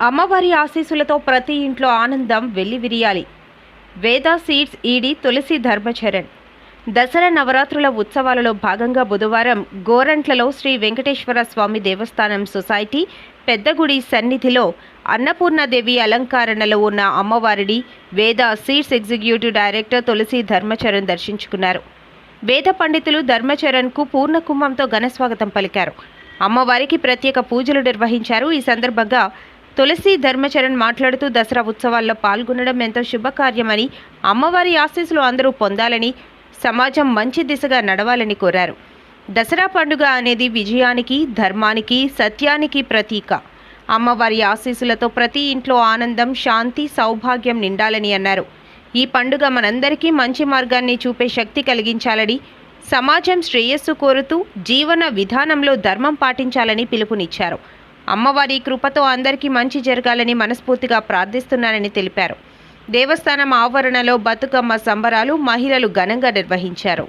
అమ్మవారి ఆశీస్సులతో ప్రతి ఇంట్లో ఆనందం వెల్లివిరియాలి. వేద సీడ్స్ ఈడి తులసి ధర్మచరణ్. దసరా నవరాత్రుల ఉత్సవాలలో భాగంగా బుధవారం గోరంట్లలో శ్రీ వెంకటేశ్వర స్వామి దేవస్థానం సొసైటీ పెద్దగుడి సన్నిధిలో అన్నపూర్ణదేవి అలంకరణలో ఉన్న అమ్మవారిని Veda seeds executive director Tulasi Dharmacharan దర్శించుకున్నారు. వేద పండితులు ధర్మచరణ్కు పూర్ణ కుంభంతో ఘనస్వాగతం పలికారు. అమ్మవారికి ప్రత్యేక పూజలు నిర్వహించారు. ఈ సందర్భంగా తులసి ధర్మచరణ్ మాట్లాడుతూ దసరా ఉత్సవాల్లో పాల్గొనడం ఎంతో శుభకార్యమని అమ్మవారి ఆశీస్సులు అందరూ పొందాలని సమాజం మంచి దిశగా నడవాలని కోరారు. దసరా పండుగ అనేది విజయానికి ధర్మానికి సత్యానికి ప్రతీక. అమ్మవారి ఆశీస్సులతో ప్రతి ఇంట్లో ఆనందం శాంతి సౌభాగ్యం నిండాలని అన్నారు. ఈ పండుగ మనందరికీ మంచి మార్గాన్ని చూపే శక్తి కలిగించాలని సమాజం శ్రేయస్సు కోరుతూ జీవన విధానంలో ధర్మం పాటించాలని పిలుపునిచ్చారు. అమ్మవారి కృపతో అందరికీ మంచి జరగాలని మనస్ఫూర్తిగా ప్రార్థిస్తున్నానని తెలిపారు. దేవస్థానం ఆవరణలో బతుకమ్మ సంబరాలు మహిళలు ఘనంగా నిర్వహించారు.